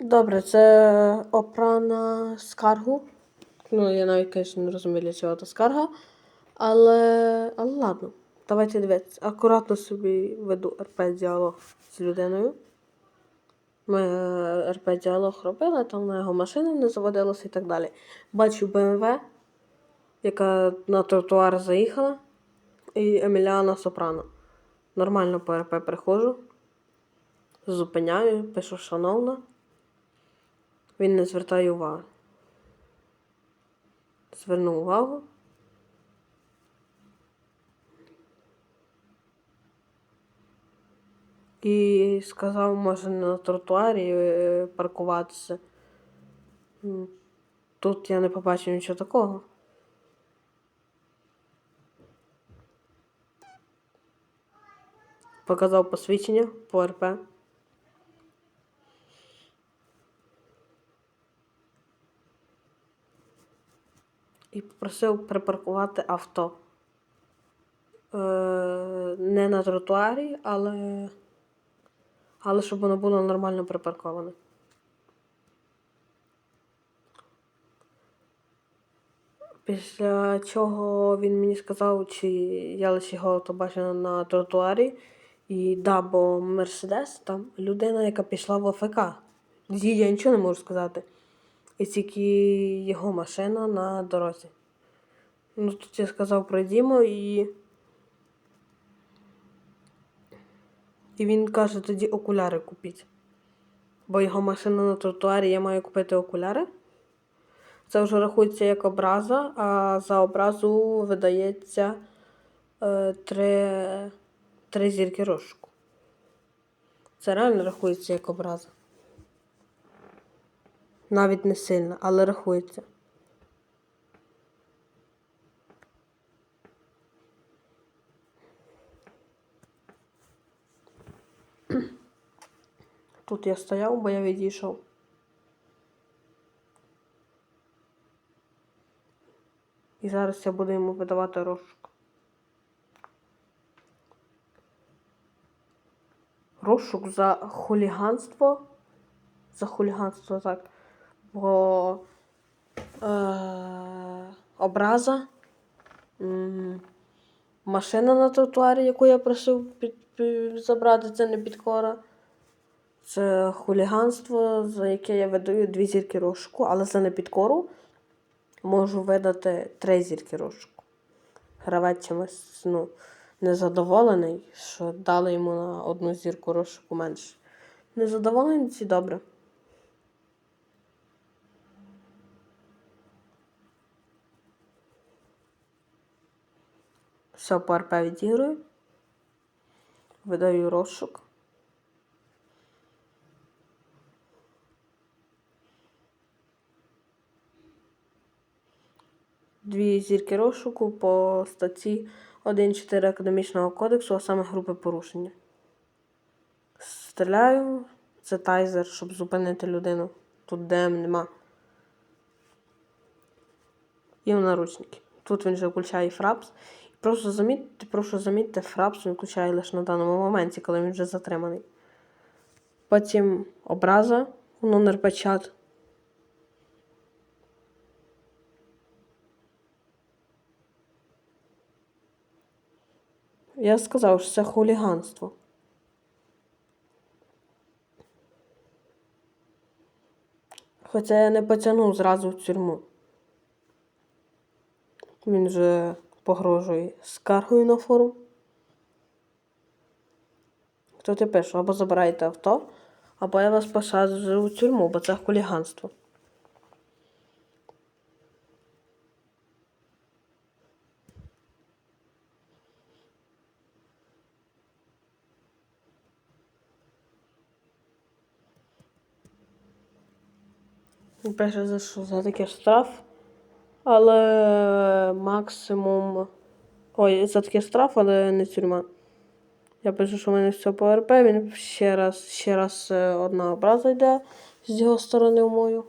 Добре, це опра на скаргу. Ну, я навіть, звісно, не розумію, для чого це скарга. Але. Але ладно, давайте дивитися. Акуратно собі веду РП-діалог з людиною. Ми е, РП-діалог робили, там на його машина не заводилася і так далі. Бачу БМВ, яка на тротуар заїхала, і Еміліана Сопрано. Нормально по РП приходжу, зупиняю, пишу шановна. Він не звертає уваги. Звернув увагу. І сказав, може на тротуарі е, паркуватися. Тут я не побачив нічого такого. Показав посвідчення по РП. І попросив припаркувати авто. Е, не на тротуарі, але. Але щоб воно було нормально припарковане. Після чого він мені сказав, чи я лише його то бачила на тротуарі. І да, бо Мерседес там людина, яка пішла в ОФК. Їй я нічого не можу сказати. І тільки його машина на дорозі. Ну, тут я сказав пройдімо і. І він каже, тоді окуляри купіть. Бо його машина на тротуарі, я маю купити окуляри. Це вже рахується як образа, а за образу видається е, три, три зірки розшуку. Це реально рахується як образа. Навіть не сильно, але рахується. Тут я стояв, бо я відійшов. І зараз я буду йому видавати розшук. Розшук за хуліганство. За хуліганство, так. Бо е- образа. Машина на тротуарі, яку я просив під, під, забрати, це не підкора. Це хуліганство, за яке я видаю дві зірки розшуку, але за непідкору можу видати три зірки розшуку. Гравець чимось ну, незадоволений, що дали йому на одну зірку розшуку менше. Незадоволений ці добре. Все, по РП відіграю. Видаю розшук. Дві зірки розшуку по статті 1.4 Академічного кодексу, а саме групи порушення. Стріляю, це тайзер, щоб зупинити людину. Тут ДМ нема. І в наручники. Тут він вже включає фрапс. Просто замітьте, прошу замітьте, фрапс він лише на даному моменті, коли він вже затриманий. Потім образа, номер печат. Я сказав, що це хуліганство. Хоча я не потягнув зразу в тюрму. Він вже погрожує скаргою на форум. Хто ти пише? Або забирайте авто, або я вас посаджу у тюрму, бо це хуліганство. Пише за що за таке штраф. Але максимум. Ой, за таке штраф, але не тюрма. Я пишу, що в мене все по РП, він ще раз, ще раз е, одна образа йде з його сторони в мою.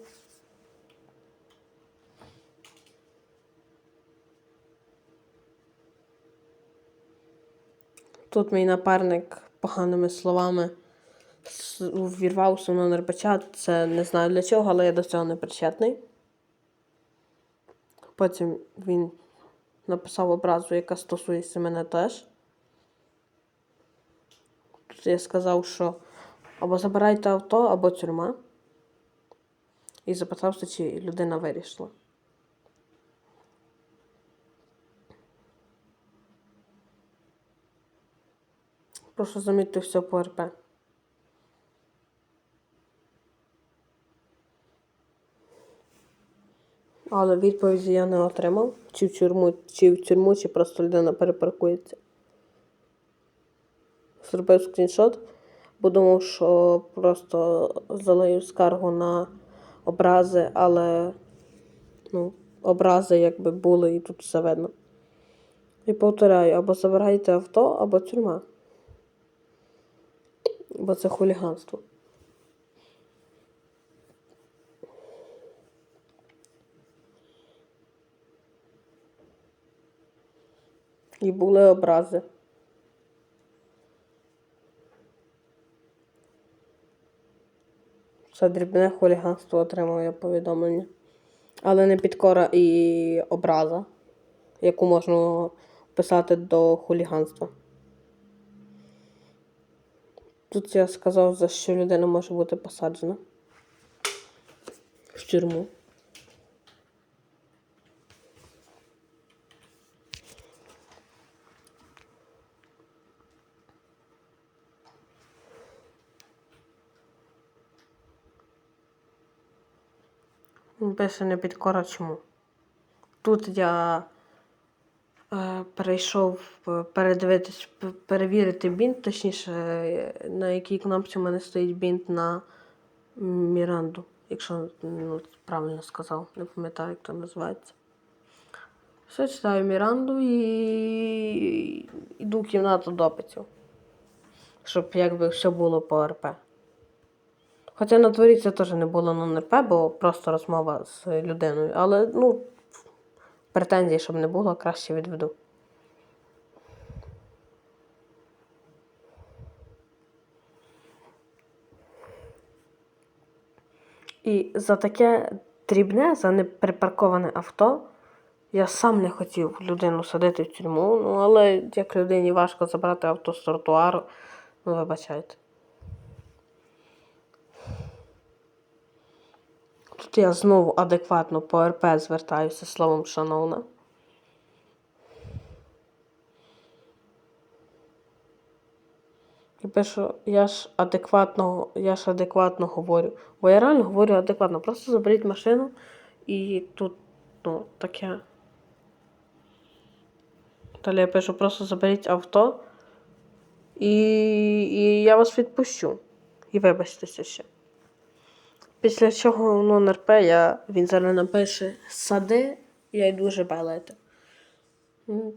Тут мій напарник поганими словами ввірвався на НРПЧ. Це не знаю для чого, але я до цього не причетний. Потім він написав образу, яка стосується мене теж. Тут я сказав, що або забирайте авто, або тюрма. І запитався, чи людина вирішила. Прошу замітити все по РП. Але відповіді я не отримав. Чи в тюрму, чи в тюрму, чи просто людина перепаркується. Зробив скріншот, бо думав, що просто залию скаргу на образи, але ну, образи якби були і тут все видно. І повторяю, або забирайте авто, або тюрма. Бо це хуліганство. І були образи. Це дрібне хуліганство отримав я повідомлення. Але не підкора і образа, яку можна писати до хуліганства. Тут я сказав, за що людина може бути посаджена в тюрму. Пише не підкора. Тут я е, перейшов е, передивитись, перевірити бінт, точніше, е, на якій кнопці у мене стоїть бінт на Міранду, якщо ну, правильно сказав, не пам'ятаю, як це називається. Все читаю Міранду і йду в кімнату допитів. Щоб якби все було по РП. Хоча на дворі це теж не було на НРП, бо просто розмова з людиною. Але ну, претензій, щоб не було, краще відведу. І за таке дрібне, за неприпарковане авто, я сам не хотів людину садити в тюрму, ну але як людині важко забрати авто з тротуару, ну вибачайте. Я знову адекватно по РП звертаюся словом шановна. І пишу, я ж адекватно, я ж адекватно говорю. Бо я реально говорю адекватно. Просто заберіть машину і тут, ну, таке. Далі я пишу, просто заберіть авто і, і я вас відпущу. І вибачтеся ще. Після чого ну, НРП я, він зараз напише сади, я йду жебелити. Ну,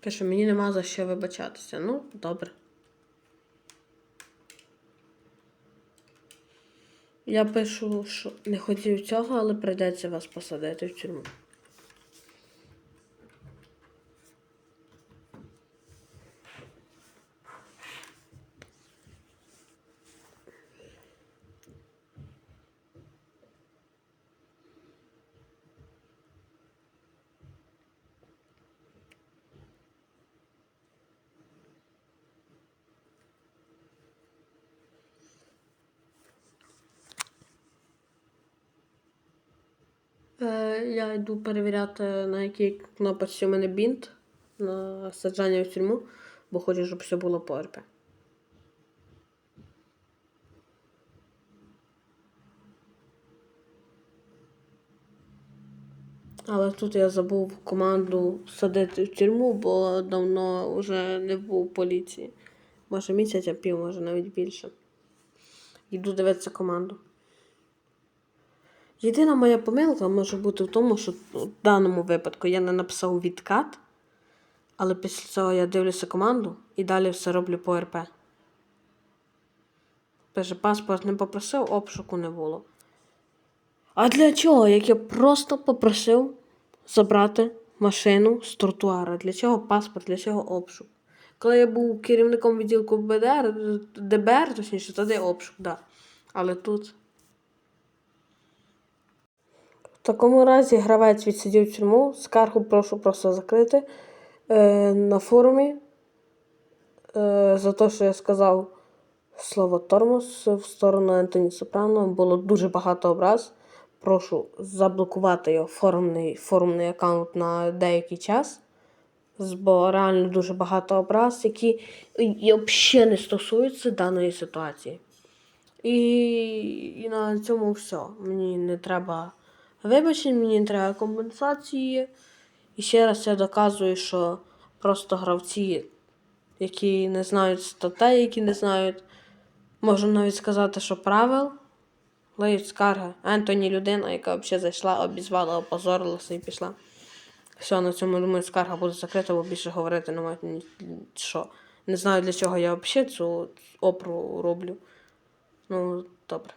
Пише, мені нема за що вибачатися. Ну, добре. Я пишу, що не хотів цього, але прийдеться вас посадити в тюрму. Е, я йду перевіряти, на якій кнопочці у мене бінт на саджання в тюрму, бо хочу, щоб все було по РП. Але тут я забув команду садити в тюрму, бо давно вже не був в поліції. Може місяць, а пів, може навіть більше. Йду дивитися команду. Єдина моя помилка може бути в тому, що в даному випадку я не написав відкат, але після цього я дивлюся команду і далі все роблю по РП. Пише, паспорт не попросив, обшуку не було. А для чого? Як я просто попросив забрати машину з тротуара. Для чого паспорт, для чого обшук? Коли я був керівником відділку БДР, ДБР, точніше, тоді обшук, да. Але тут. В такому разі гравець відсидів тюрму. Скаргу прошу просто закрити е, на форумі. Е, за те, що я сказав слово тормоз в сторону Антоні Сопрано. Було дуже багато образ. Прошу заблокувати його форумний, форумний аккаунт на деякий час. Бо реально дуже багато образ, які взагалі не стосуються даної ситуації. І, і на цьому все. Мені не треба вибачень, мені треба компенсації. І ще раз я доказую, що просто гравці, які не знають статей, які не знають, можу навіть сказати, що правил, лиють скарги. Ентоні людина, яка взагалі зайшла, обізвала, опозорилася і пішла. Все, на цьому думаю, скарга буде закрита, бо більше говорити немає ні що. Не знаю, для чого я взагалі цю опру роблю. Ну, добре.